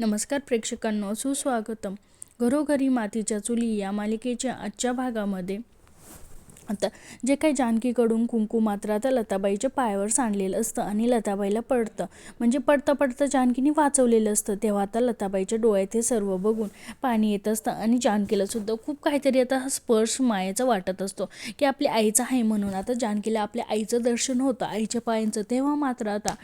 नमस्कार प्रेक्षकांनो सुस्वागतम. घरोघरी मातीच्या चुली या मालिकेच्या आजच्या भागामध्ये आता जे काही जानकीकडून कुंकू मात्र आता लताबाईच्या पायावर सांडलेलं असतं आणि लताबाईला पडतं. म्हणजे पडता पडता जानकीने वाचवलेलं असतं. तेव्हा आता लताबाईच्या डोळ्यात हे सर्व बघून पाणी येत असतं आणि जानकीला सुद्धा खूप काहीतरी आता हा स्पर्श मायेचा वाटत असतो की आपल्या आईचा आहे म्हणून. आता जानकीला आपल्या आईचं दर्शन होतं आईच्या पायांचं. तेव्हा मात्र आता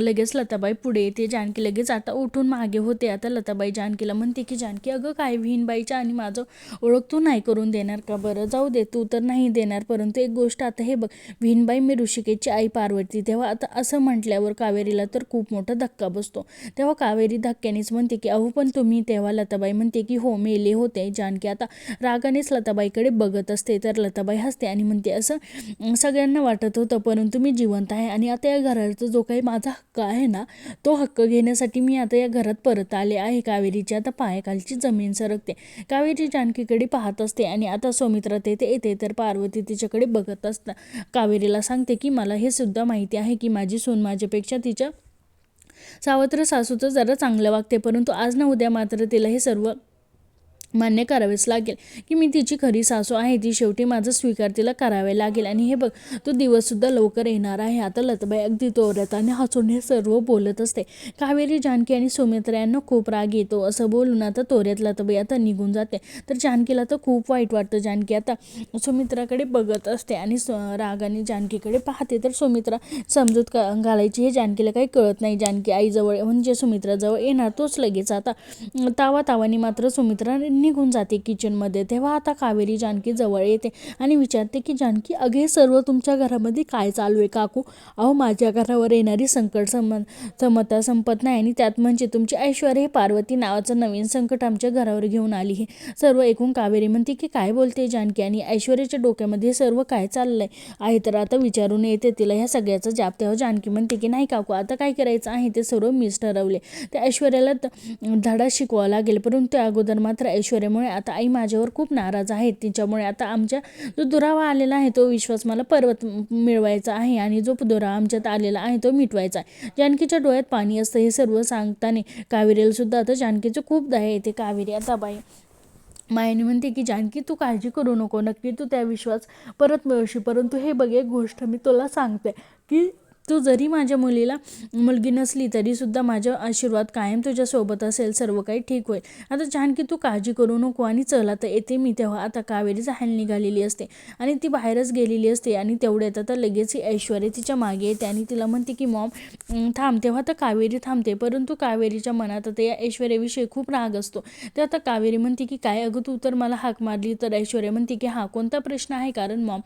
लगेच लताबाई पुढे येते. जानकी लगेच आता उठून मागे होते. आता लताबाई जानकीला म्हणते की जानकी अगं काय विहीनबाईच्या आणि माझं ओळख तू नाही करून देणार का? बरं जाऊ दे. तू तर नाही दे देणार. परंतु एक गोष्ट आता हे बघ विहीनबाई मी ऋषिकेशची आई पार्वती तेव्हा आता असं म्हटल्यावर कावेरीला तर खूप मोठा धक्का बसतो. तेव्हा कावेरी धक्क्यानेच म्हणते की अहो पण तुम्ही तेव्हा लताबाई म्हणते की हो मेले होते जानकी आता रागानेच लताबाईकडे बघत असते तर लताबाई हसते आणि म्हणते असं सगळ्यांना वाटत होतं परंतु मी जिवंत आहे आणि आता या घराचा जो काही माझा हक्क आहे ना तो हक्क घेण्यासाठी मी आता या घरात परत आले आहे. कावेरीची आता पायाखालची जमीन सरकते. कावेरी जानकीकडे पाहत असते आणि आता सौमित्रा तेथे येते तर पार्वती तिच्याकडे बघत असता. कावेरीला सांगते की मला हे सुद्धा माहिती आहे की माझी सून माझ्यापेक्षा तिच्या सावत्र सासूचं जरा चांगलं वागते परंतु आज ना उद्या मात्र तिला हे सर्व मान्य करावेच लागेल की मी तिची खरी सासू आहे ती शेवटी माझं स्वीकार तिला करावे लागेल. आणि हे बघ तो दिवससुद्धा लवकर येणार आहे. आता लताबाई अगदी तोऱ्यात आणि हसून हे सर्व बोलत असते. कावेरी जानकी आणि सुमित्रा यांना खूप राग येतो. असं बोलून आता तोऱ्यात लताबाई आता निघून जाते. तर जानकीला तर खूप वाईट वाटतं. जानकी आता सुमित्राकडे बघत असते आणि स- रागाने जानकीकडे पाहते. तर सुमित्रा समजूत का घालायची हे जानकीला काही कळत नाही. जानकी आईजवळ म्हणजे सुमित्राजवळ येणार तोच लगेच. आता तावा तावानी मात्र सुमित्रा निघून जाते किचनमध्ये तेव्हा आता कावेरी जानकी जवळ येते आणि विचारते की जानकी अगे हे सर्व तुमच्या घरामध्ये काय चालू आहे काकू? अहो माझ्या घरावर येणारी संकट सम समता संपत नाही आणि त्यात म्हणजे तुमची ऐश्वर्य हे पार्वती नावाचं नवीन संकट आमच्या घरावर घेऊन आली हे सर्व ऐकून कावेरी म्हणते की काय बोलते जानकी? आणि ऐश्वर्याच्या डोक्यामध्ये सर्व काय चाललंय? आहे तर आता विचारून येते तिला ह्या सगळ्याचा जाप. तेव्हा जानकी म्हणते की नाही काकू आता काय करायचं? आहे ते सर्व मीच ठरवले. त्या ऐश्वर्याला धडा शिकवावा लागेल परंतु अगोदर मात्र ऐश्वर्यामुळे आता आई माझ्यावर खूप नाराज आहे. तिच्यामुळे आता आमच्या जो दुरावा आलेला आहे तो विश्वास मला परत मिळवायचा आहे आणि जो दुरावा आमच्यात आलेला आहे तो मिटवायचा आहे. जानकीच्या डोळ्यात पाणी असतं हे सर्व सांगताना कावेरीलासुद्धा आता जानकीचं खूप दया येते. कावेरी आता बाई मायाने म्हणते की जानकी तू काळजी करू नको. नक्की तू त्या विश्वास परत मिळवशी परंतु हे बघ एक गोष्ट मी तुला सांगते की तू जरी माझ्या मुलीला मुलगी नसली तरीसुद्धा माझा आशीर्वाद कायम तुझ्यासोबत असेल सर्व काही ठीक होईल. आता जानकी तू काळजी करू नको आणि चल आता येते मी तेव्हा. आता कावेरी जाहायला निघालेली असते आणि ती बाहेरच गेलेली असते आणि तेवढ्यात आता लगेच ऐश्वर्या तिच्यामागे येते आणि तिला म्हणते की मॉम थांब तेव्हा तर कावेरी थांबते परंतु कावेरीच्या मनात आता या ऐश्वर्याविषयी खूप राग असतो. ते आता कावेरी म्हणते की काय अगं तू तर मला हाक मारली. तर ऐश्वर्या म्हणते की हा कोणता प्रश्न आहे कारण मॉम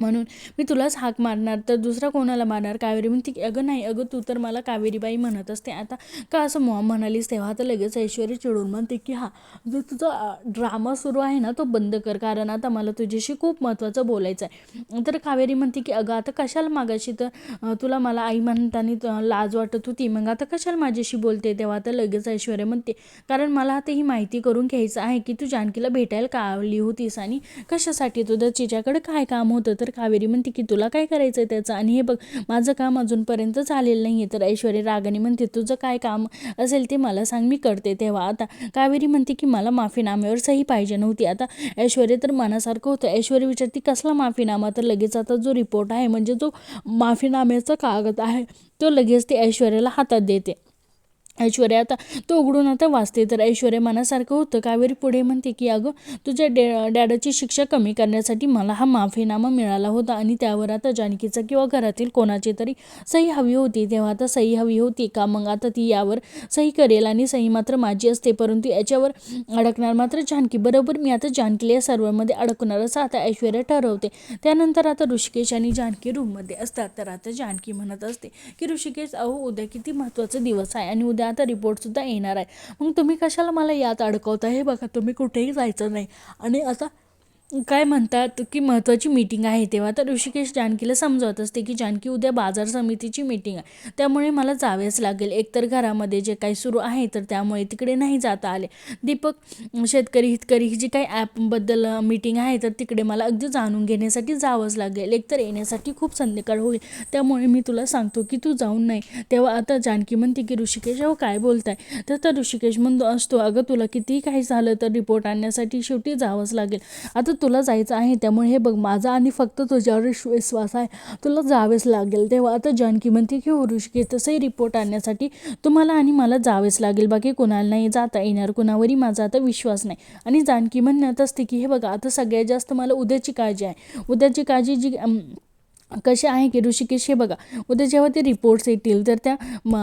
म्हणून मी तुलाच हाक मारणार तर दुसरा कोणाला मारणार? कावेरी म्हणते की अगं नाही अगं तू तर मला कावेरीबाई म्हणत असते. आता का असं मॉम म्हणालीस तेव्हा? तर लगेच ऐश्वर्या चिडून म्हणते की हा जो तुझा ड्रामा सुरू आहे ना तो बंद कर कारण आता मला तुझ्याशी खूप महत्त्वाचं बोलायचं आहे तर कावेरी म्हणते की अगं आता कशाला मागाशी? तर तुला मला आई म्हणताना त- लाज वाटत होती. मग आता कशाला माझ्याशी बोलते? तेव्हा तर लगेच ऐश्वर्या म्हणते कारण मला आता ही माहिती करून घ्यायचं आहे की तू जानकीला भेटायला का आली होतीस? आणि कशासाठी? तुझं तिच्याकडे काय काम होतं? तर कावेरी म्हणते की तुला काय करायचं आहे त्याचं? आणि हे बघ माझं काम अजूनपर्यंत झालेलं नाही आहे तर ऐश्वर्या रागाने म्हणते तुझं काय काम असेल ते मला सांग मी करते तेव्हा. आता कावेरी म्हणते की मला माफीनाम्यावर सही पाहिजे नव्हती. आता ऐश्वर्या तर मनासारखं होतं. ऐश्वर्या विचारते कसला माफीनामा? तर लगेच आता जो रिपोर्ट आहे म्हणजे जो माफीनाम्याचा कागद आहे तो लगेच ती ऐश्वर्याला हातात देते. ऐश्वर्या आता तो उघडून आता वाचते. तर ऐश्वर्या मनासारखं होतं. कावेरी पुढे म्हणते की अगं तुझ्या डे डॅडाची शिक्षा कमी करण्यासाठी मला हा माफीनामा मिळाला होता आणि त्यावर आता जानकीचा किंवा घरातील कोणाची तरी सही हवी होती. तेव्हा आता सही हवी होती का? मग आता ती यावर सही करेल आणि सही मात्र माझी असते. परंतु याच्यावर अडकणार मात्र जानकी. बरोबर मी आता जानकीला या सर्वांमध्ये अडकणार असं आता ऐश्वर्या ठरवते. त्यानंतर आता ऋषिकेश आणि जानकी रूममध्ये असतात. तर आता जानकी म्हणत असते की ऋषिकेश अहो उद्या किती महत्त्वाचा दिवस आहे आणि उद्या आता रिपोर्टसुद्धा येणार आहे. मग तुम्ही कशाला मला यात अडकवता हे बघा तुम्ही कुठेही जायचं नाही. आणि आता काय म्हणतात की महत्त्वाची मीटिंग आहे तेव्हा. तर ऋषिकेश जानकीला समजावत असते की जानकी उद्या बाजार समितीची मीटिंग आहे. त्यामुळे मला जावेच लागेल. एकतर घरामध्ये जे काही सुरू आहे तर त्यामुळे तिकडे नाही जाता आले. दीपक शेतकरी हितकरी ही जी काही ॲपबद्दल मीटिंग आहे तर तिकडे मला अगदी जाणून घेण्यासाठी जावंच लागेल. एकतर येण्यासाठी खूप संध्याकाळ होईल. त्यामुळे मी तुला सांगतो की तू जाऊन नाही. तेव्हा आता जानकी म्हणते की ऋषिकेश अहो काय बोलताय? तर तर ऋषिकेश म्हणतो असतो अगं तुला कितीही काही झालं तर रिपोर्ट आणण्यासाठी शेवटी जावंच लागेल. आता तुला जायचं आहे त्यामुळे हे बघ माझा आणि फक्त तुझ्यावर विश्वास आहे. तुला जावेच लागेल. तेव्हा आता जानकी म्हणते की हो ऋषिकेश तसंही रिपोर्ट आणण्यासाठी. तुम्हाला आणि मला जावेच लागेल. बाकी कोणाला नाही जाता येणार. कुणावरही माझा आता विश्वास नाही. आणि जानकी म्हणण्यात असते की हे बघा आता सगळ्यात जास्त मला उद्याची काळजी आहे. उद्याची काळजी जी कशी आहे की ऋषिकेश? हे बघा उद्या जेव्हा ते रिपोर्ट्स येतील तर त्या म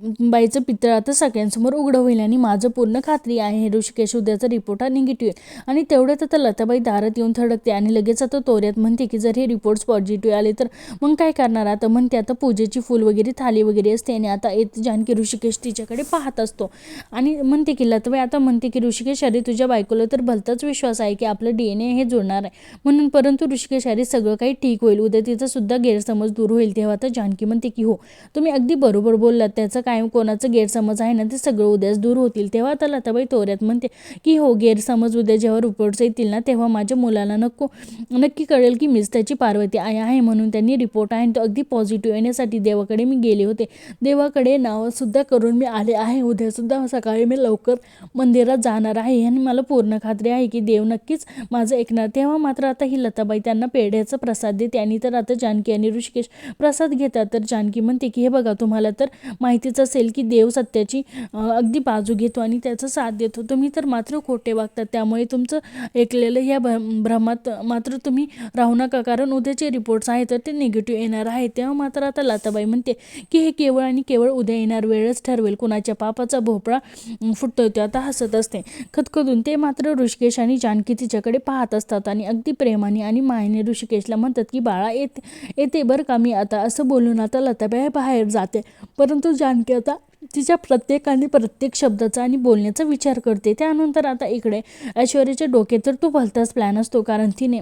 बाईचं पितळ आता सगळ्यांसमोर उघडं होईल आणि माझं पूर्ण खात्री आहे हे ऋषिकेश उद्याचा रिपोर्ट हा निगेटिव्ह येईल आणि तेवढ्यात आता लताबाई दारात येऊन थडकते आणि लगेच आता तोऱ्यात म्हणते की जर हे रिपोर्ट्स पॉझिटिव्ह आले तर मग काय करणार? आता म्हणते आता पूजेची फूल वगैरे थाली वगैरे असते आणि आता येत जानकी ऋषिकेश तिच्याकडे पाहत असतो. आणि म्हणते की लताबाई आता म्हणते की ऋषिकेश अरे तुझ्या बायकोला तर भलताच विश्वास आहे की आपलं डी एन ए हे जुळणार आहे. म्हणून परंतु ऋषिकेश अरे सगळं काही ठीक होईल. उद्या तिचा सुद्धा गैरसमज दूर होईल. तेव्हा आता जानकी म्हणते की हो तुम्ही अगदी बरोबर बोललात. त्याचं काय कोणाचं गैरसमज आहे ना ते सगळं उद्याच दूर होतील. तेव्हा आता लताबाई तोऱ्यात म्हणते की हो गैरसमज उद्या जेव्हा रिपोर्ट्स येतील ना तेव्हा माझ्या मुलाला नको नक्की कळेल की मीच त्याची पार्वती आई आहे म्हणून त्यांनी रिपोर्ट आहे तो अगदी पॉझिटिव्ह येण्यासाठी देवाकडे मी गेले होते. देवाकडे नावंसुद्धा करून मी आले आहे. उद्यासुद्धा सकाळी मी लवकर मंदिरात जाणार आहे आणि मला पूर्ण खात्री आहे की देव नक्कीच माझं ऐकणार. तेव्हा मात्र आता ही लताबाई त्यांना पेढ्याचा प्रसाद देते आणि तर आता जानकी आणि ऋषिकेश प्रसाद घेतात. तर जानकी म्हणते की हे बघा तुम्हाला तर माहितीच असेल की देव सत्याची अगदी बाजू घेतो आणि त्याचा साथ देतो. तुम्ही तर मात्र खोटे वागतात त्यामुळे तुमचं ऐकलेलं या भ्रम भ्रमात मात्र तुम्ही राहू नका. कारण उद्याचे रिपोर्ट्स आहेत तर ते निगेटिव्ह येणार आहे. तेव्हा मात्र आता लताबाई म्हणते की हे केवळ आणि केवळ उद्या येणार वेळच ठरवेल. कुणाच्या पापाचा भोपळा फुटतो फुटतोय तो आता हसत असते. खतखतून ते मात्र ऋषिकेश आणि जानकी तिच्याकडे पाहत असतात आणि अगदी प्रेमाने आणि मायने ऋषिकेशला म्हणतात की बाळा येते येते बरं का मी आता? असं बोलून आता लताबाई बाहेर जाते. परंतु जानकी आता तिच्या प्रत्येक आणि प्रत्येक शब्दाचा आणि बोलण्याचा विचार करते. त्यानंतर आता इकडे ऐश्वर्याच्या डोक्यात तर तो भलताच प्लॅन असतो कारण तिने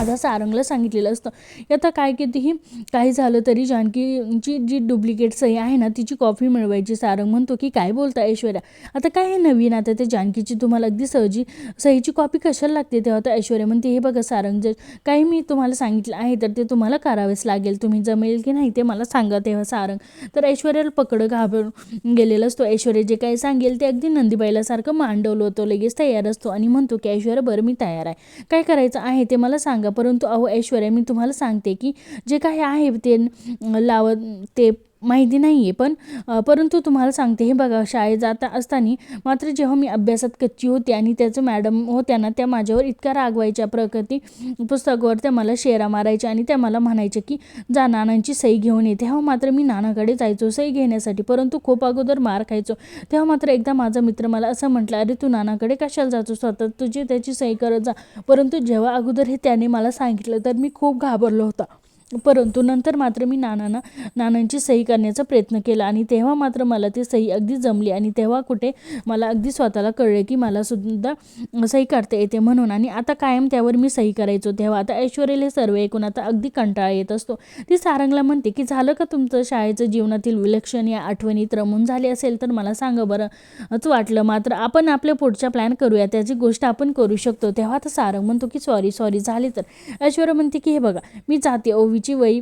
आता सारंगला सांगितलेलं असतं. आता काय कितीही काही झालं तरी जानकीची जी डुप्लिकेट सही आहे ना तिची कॉपी मिळवायची. सारंग म्हणतो की काय बोलता ऐश्वर्या? आता काय हे नवीन आता ते जानकीची तुम्हाला अगदी सहजी सहीची कॉपी कशाला लागते? तेव्हा तर ऐश्वर्या म्हणते हे बघा सारंग जर काही मी तुम्हाला सांगितलं आहे तर ते तुम्हाला करावेच लागेल. तुम्ही जमेल की नाही ते मला सांगा तेव्हा सारंग. तर ऐश्वर्याला पकडं घाबरून गेलेलं असतो. ऐश्वर्या जे काही सांगेल ते अगदी नंदीबाईला सारखं मांडवलं होतं. लगेच तयार असतो आणि म्हणतो की ऐश्वर्या बरं मी तयार आहे. काय करायचं आहे ते मला सांगा. परंतु अहो ऐश्वर्या मी तुम्हाला सांगते की जे काही आहे ते लावत ते माहिती नाही आहे पण परंतु तुम्हाला सांगते हे बघा शाळेत जाता असताना मात्र जेव्हा मी अभ्यासात कच्ची होती आणि त्याचं मॅडम होत्या ना त्या माझ्यावर इतका रागवायच्या प्रकृती पुस्तकावर त्या मला शेरा मारायच्या आणि त्या मला म्हणायच्या की जा नानांची सही घेऊन येते तेव्हा मात्र मी नानाकडे जायचो सही घेण्यासाठी परंतु खूप अगोदर मार खायचो. तेव्हा मात्र एकदा माझा मित्र मला असं म्हटलं अरे तू नानाकडे कशाला जातो स्वतः? तुझी त्याची सही करत जा. परंतु जेव्हा अगोदर हे त्याने मला सांगितलं तर मी खूप घाबरलो होता. परंतु नंतर मात्र मी नानांना नानांची सही करण्याचा प्रयत्न केला आणि तेव्हा मात्र मला ती सही अगदी जमली आणि तेव्हा कुठे मला अगदी स्वतःला कळले की मला सुद्धा सही करता येते म्हणून आणि आता कायम त्यावर मी सही करायचो. तेव्हा आता ऐश्वर्याला हे सर्व ऐकून आता अगदी कंटाळा येत असतो. ती सारंगला म्हणते की झालं का तुमचं शाळेचं जीवनातील विलक्षण या आठवणीत रमून झाले असेल तर मला सांगा बरंच वाटलं. मात्र आपण आपल्या पुढच्या प्लॅन करूया. त्याची गोष्ट आपण करू शकतो. तेव्हा आता सारंग म्हणतो की सॉरी सॉरी झाले तर. ऐश्वर्या म्हणते की हे बघा मी जाते. ओवीची वही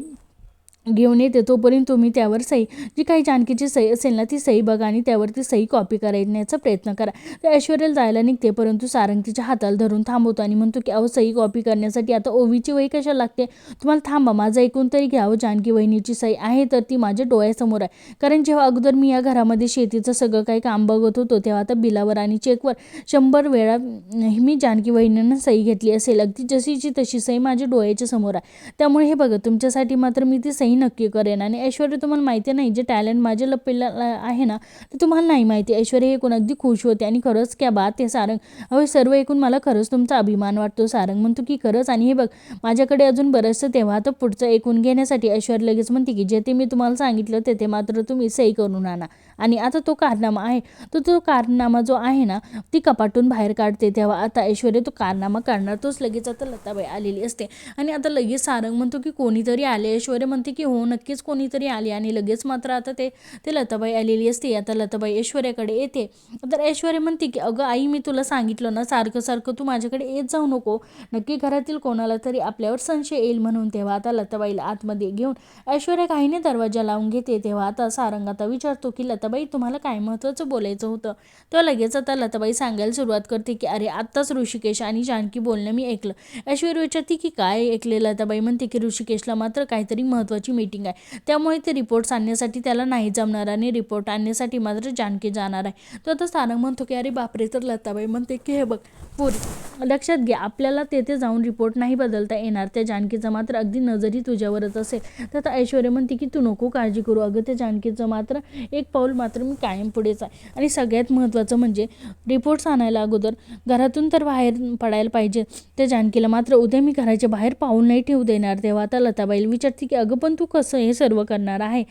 घेऊन येते तोपर्यंत तुम्ही त्यावर सही जी काही जानकीची सही असेल ना ती सही बघा आणि त्यावरती सही कॉपी करण्याचा प्रयत्न करा. तर ऐश्वर्याला जायला निघते परंतु सारंग तिच्या हाताला धरून थांबवतो आणि म्हणतो की अहो सही कॉपी करण्यासाठी आता ओवीची वही कशा लागते? तुम्हाला थांबा माझं ऐकून तरी घ्यावं जानकी वहिनीची सही आहे तर ती माझ्या डोळ्यासमोर आहे. कारण जेव्हा अगोदर मी या घरामध्ये शेतीचं सगळं काही काम बघत होतो तेव्हा आता बिलावर आणि चेकवर शंभर वेळा मी जानकी वहिनीनं सही घेतली असेल. अगदी जशीची तशी सही माझ्या डोळ्याच्या समोर आहे. त्यामुळे हे बघा तुमच्यासाठी मात्र मी ती सही नक्की करेन. आणि ऐश्वर्या तुम्हाला माहिती नाही जे टॅलेंट माझे लपलेलं आहे ना ते तुम्हाला नाही माहिती. ऐश्वर्या हे कोण अगदी खुश होते आणि खरंच क्या बात ते सारंग. अहो सर्व ऐकून मला खरंच तुमचा अभिमान वाटतो सारंग. म्हणतो की खरंच आणि हे बघ माझ्याकडे अजून बरंचसं तेव्हा तर पुढचं ऐकून घेण्यासाठी ऐश्वर्य लगेच म्हणते की जे ते मी तुम्हाला सांगितलं ते ते मात्र तुम्ही सही करून आणा. आणि आता तो कारनामा आहे. तो तो कारनामा जो आहे ना ती कपाटून बाहेर काढते तेव्हा. आता ऐश्वर्या तो कारनामा काढणार तोच लगेच आता लताबाई आलेली असते. आणि आता लगेच सारंग म्हणतो की कोणीतरी आले. ऐश्वर्या म्हणते की हो नक्कीच कोणीतरी आले आणि लगेच मात्र आता ते ते लताबाई आलेली असते. आता लताबाई ऐश्वर्याकडे येते. तर ऐश्वर्या म्हणते की अगं आई मी तुला सांगितलं ना सारखं सारखं तू माझ्याकडे येत जाऊ नको. नक्की घरातील कोणाला तरी आपल्यावर संशय येईल म्हणून तेव्हा आता लताबाईला आतमध्ये घेऊन ऐश्वर्या काहीने दरवाजा लावून घेते. तेव्हा आता सारंग आता विचारतो की लताबाई तुम्हाला काय महत्त्वाचं बोलायचं होतं? तेव्हा लगेच आता लताबाई सांगायला सुरुवात करते की अरे आत्ताच ऋषिकेश आणि जानकी बोलणं मी ऐकलं. ऐश्वर्या विचारते की काय ऐकले? लताबाई म्हणते की ऋषिकेशला मात्र काहीतरी महत्त्वाची मीटिंग आहे. त्यामुळे ते रिपोर्ट्स आणण्यासाठी त्याला नाही जमणार आणि रिपोर्ट आणण्यासाठी मात्र जानकी जाणार आहे. तो आता सारंग म्हणतो की अरे बापरे तर लताबाई म्हणते की हे बघ पुरी लक्षात घ्या आपल्याला तेथे जाऊन रिपोर्ट नाही बदलता येणार. त्या जानकीचं मात्र अगदी नजरही तुझ्यावरच असेल. तर आता ऐश्वर्या म्हणते की तू नको काळजी करू. अगं त्या जानकीचं मात्र एक पाऊल मात्र मी कायम पुढेच आहे. आणि सगळ्यात महत्त्वाचं म्हणजे रिपोर्ट्स आणायला अगोदर घरातून तर बाहेर पडायला पाहिजे. त्या जानकीला मात्र उद्या मी घराच्या बाहेर पाऊल नाही ठेवू देणार. तेव्हा आता लताबाईला विचारते की अगं पण तू कसं हे सर्व करणार आहे?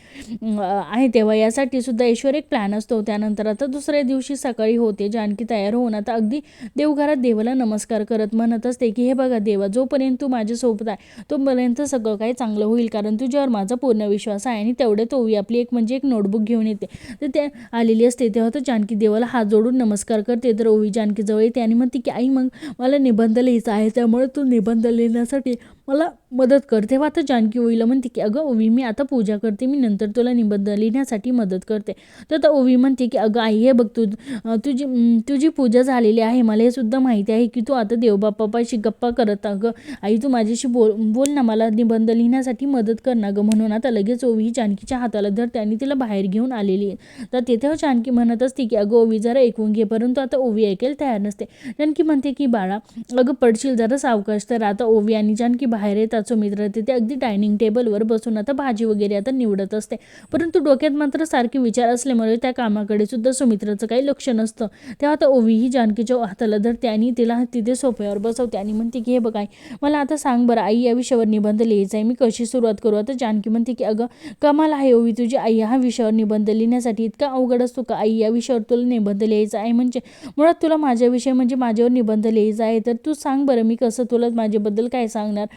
आहे तेव्हा यासाठी सुद्धा ईश्वर एक प्लॅन असतो. त्यानंतर आता दुसऱ्या दिवशी सकाळी होते. जानकी तयार होऊन आता अगदी देवघरात देवाला नमस्कार करत म्हणत असते की हे बघा देवा जोपर्यंत तू माझ्यासोबत आहे तोपर्यंत सगळं काही चांगलं होईल. कारण तुझ्यावर माझा पूर्ण विश्वास आहे आणि तेवढे तोवी आपली एक म्हणजे एक नोटबुक घेऊन येते. तर ते आलेली असते. तेव्हा तर जानकी देवाला हात जोडून नमस्कार करते. तर ओवी जानकीजवळ येते आणि म्हणते की आई मग मला निबंध लिहायचा आहे. त्यामुळे तू निबंध लिहिण्यासाठी मला मदत कर. तेव्हा आता जानकी ओवीला म्हणते की अगं ओवी मी आता पूजा करते. मी नंतर तुला निबंध लिहिण्यासाठी मदत करते. तर आता ओवी म्हणते की अगं आई हे बघ तू तुझी तुझी पूजा झालेली आहे. मला हे सुद्धा माहिती आहे की तू आता देवबापाशी गप्पा करत अगं आई तू माझ्याशी बोल बोल ना. मला निबंध लिहिण्यासाठी मदत कर ना गं. म्हणून आता लगेच ओवी जानकीच्या हाताला धरते आणि तिला बाहेर घेऊन आलेली आहे. तर तेथे जानकी म्हणत असते की अगं ओवी जरा ऐकून घे. परंतु आता ओवी ऐकेल तयार नसते. जानकी म्हणते की बाळा अगं पडशील जरा सावकाश तर. आता ओवी आणि जानकी बाहेर येतात सुमित्रा तिथे अगदी डायनिंग टेबलवर बसून आता भाजी वगैरे आता निवडत असते. परंतु डोक्यात मात्र सारखे विचार असल्यामुळे त्या कामाकडे सुद्धा सुमित्राचं काही लक्ष नसतं. तेव्हा आता ओवी ही जानकीच्या हाताला धरते आणि तिला तिथे सोफ्यावर बसवते आणि म्हणते की हे बघ आई मला आता सांग बरं आई या विषयावर निबंध लिहायचा आहे. मी कशी सुरुवात करू? आता जानकी म्हणते की अगं कमाल आहे ओवी तुझी. आई हा विषयावर निबंध लिहिण्यासाठी इतका अवघड असतो का? आई या विषयावर तुला निबंध लिहायचा आहे म्हणजे मुळात तुला माझ्याविषयी म्हणजे माझ्यावर निबंध लिहायचा आहे. तर तू सांग बरं मी कसं तुला माझ्याबद्दल काय सांगणार?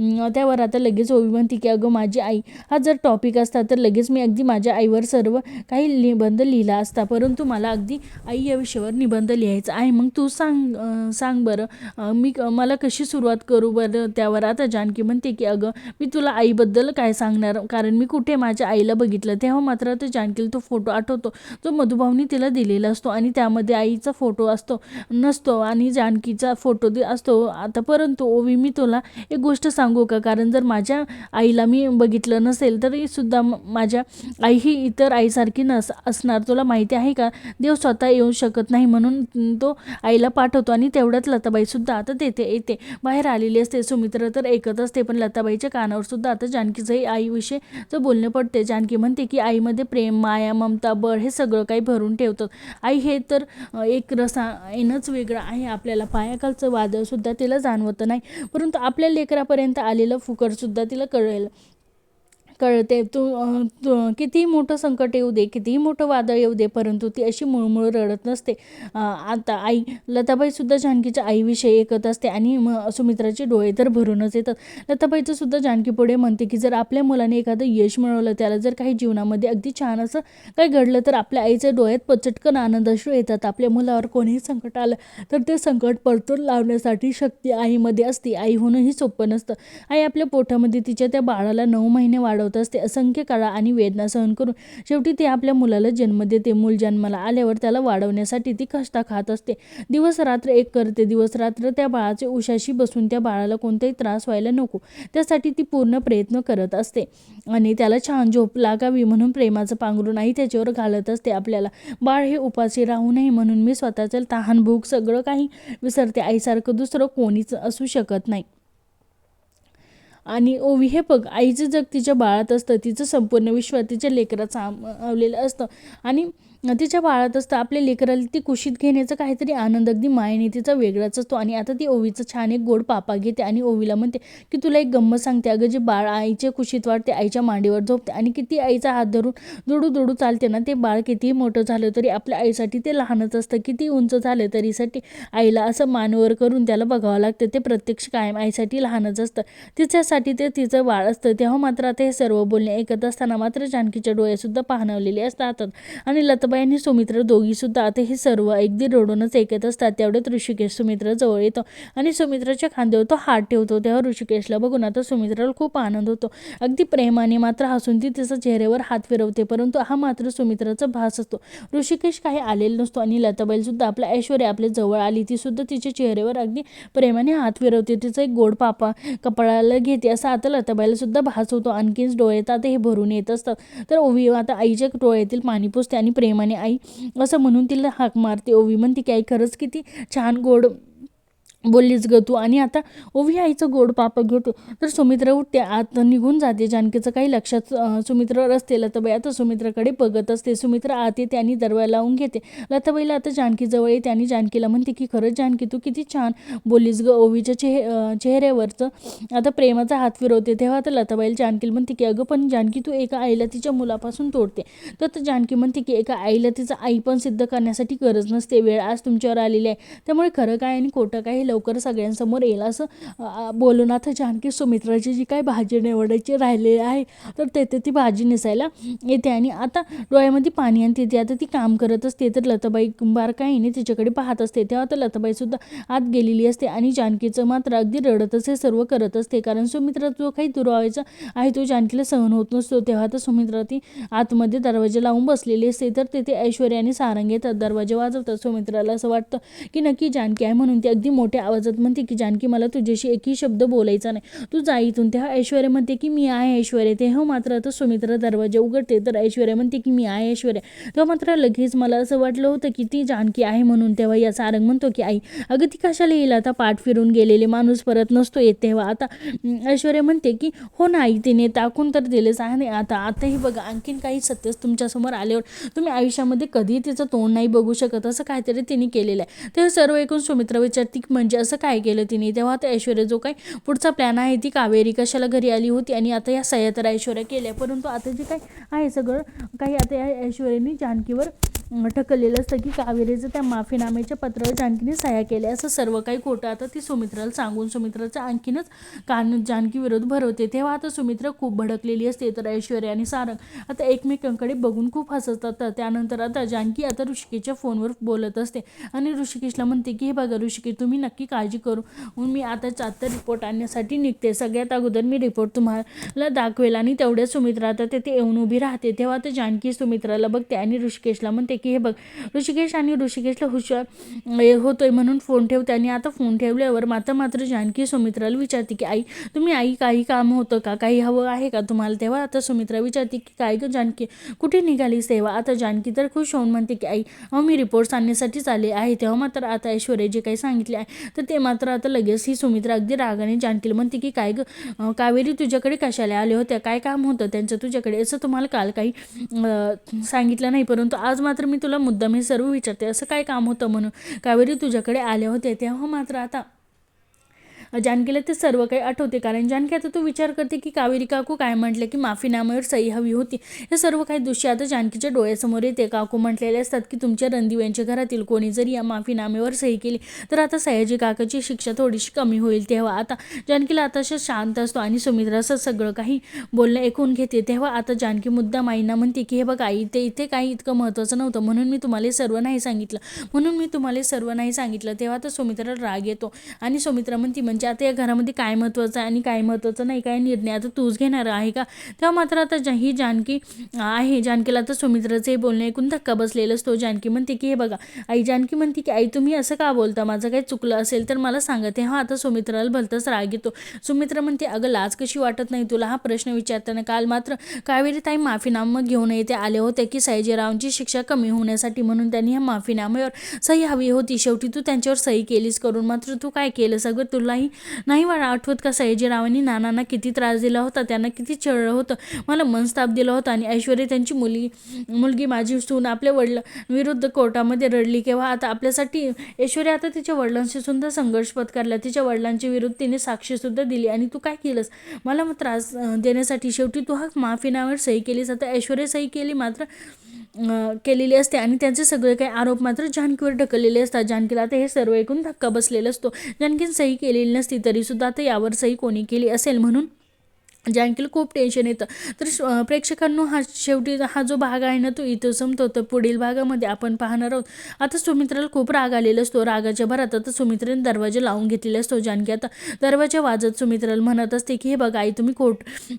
त्यावर आता लगेच ओवी म्हणते की अगं माझी आई हा जर टॉपिक असता तर लगेच मी अगदी माझ्या आईवर सर्व काही निबंध लिहिला असता. परंतु मला अगदी आई या विषयावर निबंध लिहायचा आहे. मग तू सांग सांग बरं. मी क- मला कशी सुरुवात करू बरं त्यावर? आता जानकी म्हणते की अगं मी तुला आईबद्दल काय सांगणार? कारण मी कुठे माझ्या आईला बघितलं. तेव्हा मात्र आता जानकीला तो फोटो आठवतो. जो मधुभावनी तिला दिलेला असतो आणि त्यामध्ये आईचा फोटो असतो नसतो आणि जानकीचा फोटो असतो. आता परंतु ओवी मी तुला एक गोष्ट सांग सांगू का? कारण जर माझ्या आईला मी बघितलं नसेल तरीसुद्धा माझ्या आई ही इतर आईसारखी नस असणार. तुला माहिती आहे का? देव स्वतः येऊ शकत नाही म्हणून तो आईला पाठवतो आणि तेवढ्यात लताबाईसुद्धा आता तेथे येते. बाहेर आलेली असते. सुमित्र तर ऐकत असते पण लताबाईच्या कानावर सुद्धा आता जानकीचंही आईविषयीचं बोलणं पडते जानकी म्हणते की आईमध्ये प्रेम माया ममता बळ हे सगळं काही भरून ठेवतात. आई हे तर एक एक रसायनच वेगळं आहे. आपल्याला पायाखालचं वादळसुद्धा तिला जाणवत नाही. परंतु आपल्या लेकरापर्यंत आलेलं फुकटसुद्धा तिला कळेल. कळते. तू कितीही मोठं संकट येऊ दे कितीही मोठं वादळ येऊ दे परंतु ती अशी मुळमुळ रडत नसते. आता आई लताबाईसुद्धा जानकीच्या आईविषयी ऐकत असते आणि मग सुमित्राचे डोळे तर भरूनच येतात. लताबाईचं सुद्धा जानकी पुढे म्हणते की जर आपल्या मुलाने एखादं यश मिळवलं त्याला जर काही जीवनामध्ये अगदी छान असं काही घडलं तर आपल्या आईच्या डोळ्यात पचटकन आनंदाश्रू येतात. आपल्या मुलावर कोणीही संकट आलं तर ते संकट परतून लावण्यासाठी शक्ती आईमध्ये असते. आई होणंही सोपं नसतं. आई आपल्या पोटामध्ये तिच्या त्या बाळाला नऊ महिने वाढवते. असते. असंख्य काळा आणि वेदना सहन करून शेवटी ती आपल्या मुलाला जन्म देते. मूल जन्माला आल्यावर त्याला वाढवण्यासाठी ती कष्टा खात असते. दिवस रात्र एक करते. दिवस रात्र त्या बाळाचे उशाशी बसून त्या बाळाला कोणताही त्रास व्हायला नको. त्यासाठी ती पूर्ण प्रयत्न करत असते. आणि त्याला छान झोप लागावी म्हणून प्रेमाचं पांघरून आई त्याच्यावर घालत असते आपल्याला. बाळ हे उपाशी राहू नये म्हणून मी स्वतःचं तहान भूक सगळं काही विसरते. आईसारखं दुसरं कोणीच असू शकत नाही. आणि ओवी हे बघ आईचं जग तिच्या बाळात असतं तिचं संपूर्ण विश्व तिच्या लेकरात सामावलेलं असतं. आणि तिच्या बाळात असतं. आपल्या लेकराला ती कुशीत घेण्याचा काहीतरी आनंद. अगदी मायेने तिचा वेगळाच असतो. आणि आता ती ओवीचं छान एक गोड पापा घेते आणि ओवीला म्हणते की तुला एक गंमत सांगते. अगं जे बाळ आईच्या कुशीत वाढते आईच्या मांडीवर झोपते आणि किती आईचा हात धरून दुडू दुडू चालते ना ते बाळ कितीही मोठं झालं तरी आपल्या आईसाठी ते लहानच असतं. किती उंच झालं तरीसाठी आईला असं मानवर करून त्याला बघावं लागतं. ते प्रत्यक्ष कायम आईसाठी लहानच असतं. तिच्यासाठी ते तिचं बाळ असतं. तेव्हा मात्र आता हे सर्व बोलणे ऐकत असताना मात्र जानकीच्या डोळेसुद्धा पाहणवलेले असतात आणि लताबाई आणि सुमित्रा दोघीसुद्धा आता हे सर्व अगदी रडूनच ऐकत असतात. तेवढ्यात ऋषिकेश सुमित्रा जवळ येतो आणि सुमित्राच्या खांद्यावर तो हात ठेवतो. तेव्हा ऋषिकेशला बघून आता सुमित्राला खूप आनंद होतो. अगदी प्रेमाने मात्र हसून ती तिचा चेहऱ्यावर हात फिरवते परंतु हा मात्र सुमित्राचा भास असतो. ऋषिकेश काही आलेला नसतो आणि लताबाई सुद्धा आपल्या ऐश्वर्या आपल्या जवळ आली ती सुद्धा तिच्या चेहऱ्यावर अगदी प्रेमाने हात फिरवते. तिचा एक गोड पापा कपाळाला घेते असं आता लताबाईला सुद्धा भास होतो. आणखीच डोळ्यात आता हे भरून येत असतात तर ओवी आता आईच्या डोळ्यातील पाणी पुसते आणि प्रेमाने आई असं म्हणून तिला हाक मारते. ओवी म्हणते की आई खरंच किती छान गोड बोललीच ग तू. आणि आता ओवी आईचं गोड पाप घेतो तर सुमित्रा उठते. आत निघून जाते. जानकीचं काही लक्षात सुमित्र सुमित्रा रस्ते लताबाई आता सुमित्राकडे बघत असते. सुमित्रा आत येते आणि दरवाजा लावून घेते. लताबाईला आता जानकीजवळ येते आणि जानकीला म्हणते की खरंच जानकी तू किती छान बोललीस ग. ओवीच्या चेह चेहऱ्यावरचं आता प्रेमाचा हात फिरवते. तेव्हा आता लताबाईला जानकीला म्हणते की अगं पण जानकी तू एका आईला तिच्या मुलापासून तोडते. तर जानकी म्हणते की एका आईला तिचं आई पण सिद्ध करण्यासाठी गरज नसते. वेळ आज तुमच्यावर आलेली आहे. त्यामुळे खरं काय आणि खोटं काय हे लवकर सगळ्यांसमोर येईल. असं बोलूनाथ बोलून आता जानकी सुमित्राची जी काय भाजी निवडायची राहिलेली आहे तर तेथे ती भाजी नेसायला येते. आणि आता डोळ्यामध्ये पाणी आणते तिथे आता ती काम करत असते तर लताबाई बारकाईने तिच्याकडे पाहत असते. तेव्हा तर लताबाईसुद्धा आत गेलेली असते आणि जानकीचं मात्र अगदी रडतच हे सर्व करत असते. कारण सुमित्रा जो काही दुरावायचा आहे तो जानकीला सहन होत नसतो. तेव्हा तर सुमित्रा ती आतमध्ये दरवाजा लावून बसलेली असते तर तेथे ऐश्वर्या आणि सारंग येतात दरवाजा वाजवतात. सुमित्राला असं वाटतं की नक्की जानकी आहे म्हणून ती अगदी मोठ्या आवाजात म्हणते की जानकी मला तुझ्याशी एकही शब्द बोलायचा नाही. तू जा इथून. तेव्हा ऐश्वर्या म्हणते की मी आहे ऐश्वर्या. तेव्हा मात्र आता सुमित्रा दरवाजा उघडते. तर ऐश्वर्या म्हणते की मी आहे ऐश्वर्या. तेव्हा मात्र लगेच मला असं वाटलं होतं की ती जानकी आहे म्हणून तेव्हा या सारंग म्हणतो की आई अगं ती कशाला येईल? आता पाठ फिरून गेलेले माणूस परत नसतो येत तेव्हा. आता ऐश्वर्य ऐश्वर्या म्हणते की हो ना आई तिने टाकून तर दिलेच आहे नाही आता आताही बघा आणखीन काही सत्यच तुमच्यासमोर आल्यावर तुम्ही आयुष्यामध्ये कधीही तिचं तोंड नाही बघू शकत. असं काहीतरी तिने केलेलं आहे. ते सर्व ऐकून सुमित्रा विचारते की म्हणजे म्हणजे असं काय केलं तिने? तेव्हा आता ऐश्वर्या जो काही पुढचा प्लॅन आहे ती कावेरी कशाला घरी आली होती आणि आता या सह्या तर ऐश्वर्या केल्या. परंतु आता जे काही आहे सगळं काही आता या ऐश्वर्याने जानकीवर ढकललेलं असतं की कावेरीचं त्या माफीनाम्याच्या पत्रावर जानकीने सह्या केल्या असं सर्व काही खोटं आता ती सुमित्राला सांगून सुमित्राचं आणखीनच कान जानकी विरोध भरवते. तेव्हा आता सुमित्रा खूप भडकलेली असते तर ऐश्वर्या आणि सारंग. आता एकमेकांकडे बघून खूप हसतात. त्यानंतर आता जानकी आता ऋषिकेशच्या फोनवर बोलत असते. आणि ऋषिकेशला म्हणते की हे बघा ऋषिकेश तुम्ही नक्की काळजी करू. मी आता चातर रिपोर्ट आणण्यासाठी निघते. सगळ्यात अगोदर मी रिपोर्ट तुम्हाला दाखवेल. आणि तेवढ्या सुमित्रा आता तेथे येऊन उभी राहते. तेव्हा आता जानकी सुमित्राला बघते आणि ऋषिकेशला म्हणते की हे बघ ऋषिकेश आणि ऋषिकेशला हुशार होतोय म्हणून फोन ठेवते आणि आता फोन ठेवल्यावर मात्र मात्र जानकी सुमित्राला विचारते की आई तुम्ही आई काही काम होतं का? काही हवं आहे का तुम्हाला? तेव्हा आता सुमित्रा विचारते की काय गं जानकी? कुठे निघालीस तेव्हा? आता जानकी तर खुश होऊन म्हणते की आई अहो मी रिपोर्ट्स आणण्यासाठीच आले आहे. तेव्हा मात्र आता ऐश्वर्या जे काही सांगितले आहे तर ते मात्र आता लगेच ही सुमित्रा अगदी रागाने जानकीला म्हणते की काय गं? कावेरी तुझ्याकडे कशाला आले होत्या काय काम होतं? त्यांचं तुझ्याकडे? असं तुम्हाला काल काही सांगितलं नाही परंतु आज मात्र मी तुला मुद्दाम हे सर्व विचारते. असं काय काम होतं म्हणून? कावेरी तुझ्याकडे आल्या होत्या तेव्हा मात्र आता जानकीला ते सर्व काही आठवते. कारण जानकी आता तू विचार करते की कावेरी काकू काय म्हटलं की माफीनाम्यावर सही हवी होती. हे सर्व काही दृश्य आता जानकीच्या डोळ्यासमोर येते. काकू म्हटलेले असतात की तुमच्या रणदिव्यांच्या घरातील कोणी जरी या माफीनाम्यावर सही केली तर आता सयाजी काकाची शिक्षा थोडीशी कमी होईल तेव्हा. आता जानकीला आताशा शांत असतो आणि सुमित्रा असं सगळं काही बोलणं ऐकून घेते. तेव्हा आता जानकी मुद्दा माईंना म्हणते की हे बघा आई ते इथे काही इतकं महत्त्वाचं नव्हतं. म्हणून मी तुम्हाला सर्व नाही सांगितलं. म्हणून मी तुम्हाला सर्व नाही सांगितलं. तेव्हा तर सुमित्राला राग येतो आणि सुमित्रा म्हणती म्हणजे म्हणजे आता या घरामध्ये काय महत्त्वाचं आहे आणि काय महत्त्वाचं नाही काय निर्णय आता तूच घेणार आहे का? तेव्हा मात्र आता जा ही जानकी आहे. जानकीला आता सुमित्राचं हे बोलणं ऐकून धक्का बसलेला असतो जानकी म्हणते की हे बघा आई जानकी म्हणते की आई तुम्ही असं का बोलता? माझं काही चुकलं असेल तर मला सांगा. तेव्हा आता सुमित्राला भलतंच राग येतो. सुमित्रा म्हणते अगं लाज कशी वाटत नाही तुला? हा प्रश्न विचारताना काल मात्र कावेरी ताई माफीनामा घेऊन येते आले होते की सयाजीरावांची शिक्षा कमी होण्यासाठी म्हणून त्यांनी ह्या माफीनाम्यावर सही हवी होती. शेवटी तू त्यांच्यावर सही केलीस करून. मात्र तू काय केलं सगळं तुलाही नाही. नाही मला आठवत का सयाजीरावांनी नानांना किती त्रास दिला होता त्यांना किती छळलं होतं मला मनस्ताप दिला होता आणि ऐश्वर्या त्यांची मुलगी मुलगी माझी सून आपल्या वडील विरुद्ध कोर्टामध्ये रडली केव्हा आता आपल्यासाठी ऐश्वर्या आता तिच्या वडिलांशी सुद्धा संघर्ष पत्करला तिच्या वडिलांच्या विरुद्ध तिने साक्षीसुद्धा दिली आणि तू काय केलंस? मला मग त्रास देण्यासाठी शेवटी तू हा माफीनावर सही केलीस आता ऐश्वर्या सही केली मात्र केलेली असते आणि त्यांचे सगळे काही आरोप मात्र जानकीवर ढकललेले असतात. जानकीला आता हे सर्व ऐकून धक्का बसलेला असतो. जानकीन सही केलेली नसती तरीसुद्धा आता यावर सही कोणी केली असेल म्हणून? जानकीला खूप टेन्शन येतं. तर श- प्रेक्षकांनो हा शेवटी हा जो भाग आहे ना तो इथं संपतो. तर पुढील भागामध्ये आपण पाहणार आहोत. आता सुमित्राला खूप राग आलेला असतो. रागाच्या भरात आता सुमित्राने दरवाजा लावून घेतलेला असतो. जानकी आता दरवाजा वाजत सुमित्राला म्हणत असते की हे बघा आई तुम्ही कोट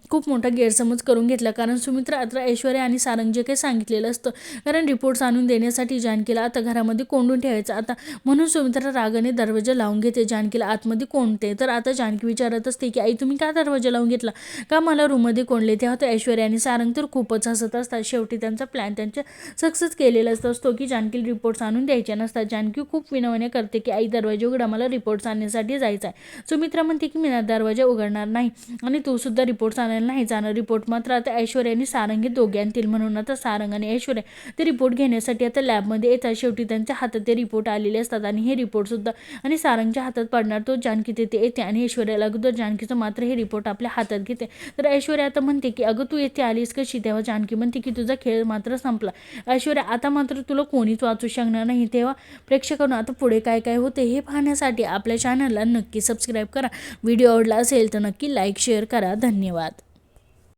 खूप मोठा गैरसमज करून घेतला. कारण सुमित्रा आता ऐश्वर्या आणि सारंग जे काही सांगितलेलं असतं. कारण रिपोर्ट्स आणून देण्यासाठी जानकीला आता घरामध्ये कोंडून ठेवायचं. आता म्हणून सुमित्रा रागाने दरवाजा लावून घेते. जानकीला आतमध्ये कोणते तर आता जानकी विचारत असते की आई तुम्ही का दरवाजा लावून घेतला? का मला रूममध्ये कोणले ते होतं ऐश्वर्या आणि सारंग तर खूपच हसत असतात. शेवटी त्यांचा प्लॅन त्यांच्या सक्सेस केलेला असतो की जानकी रिपोर्ट्स आणून द्यायचे नसतात. जानकी खूप विनवण्या करते की आई दरवाजा उघडा मला रिपोर्ट्स आणण्यासाठी जायचं आहे सुमित्रा म्हणते की मी ना दरवाजा उघडणार नाही आणि तू सुद्धा रिपोर्ट्स आणायला नाही जाणार. रिपोर्ट मात्र आता ऐश्वर्या आणि सारंग हे दोघे आणतील. म्हणून आता सारंग आणि ऐश्वर्या ते रिपोर्ट घेण्यासाठी आता लॅबमध्ये येतात. शेवटी त्यांच्या हातात ते रिपोर्ट आलेले असतात आणि हे रिपोर्ट सुद्धा आणि सारंगच्या हातात पडणार. तो जानकी तिथे येते आणि ऐश्वर्याला अगोदर जानकीचं मात्र हे रिपोर्ट आपल्या हातात घेते. तर ऐश्वर्या आता म्हणते की अगं तू येथे आलीस कशी? तेव्हा जानकी म्हणते की तुझा खेळ मात्र संपला. ऐश्वर्या आता मात्र तुला कोणीच वाचू शकणार नाही. तेव्हा प्रेक्षकांना आता पुढे काय काय होते हे पाहण्यासाठी आपल्या चॅनलला नक्की सबस्क्राईब करा. व्हिडिओ आवडला असेल तर नक्की लाईक शेअर करा. धन्यवाद.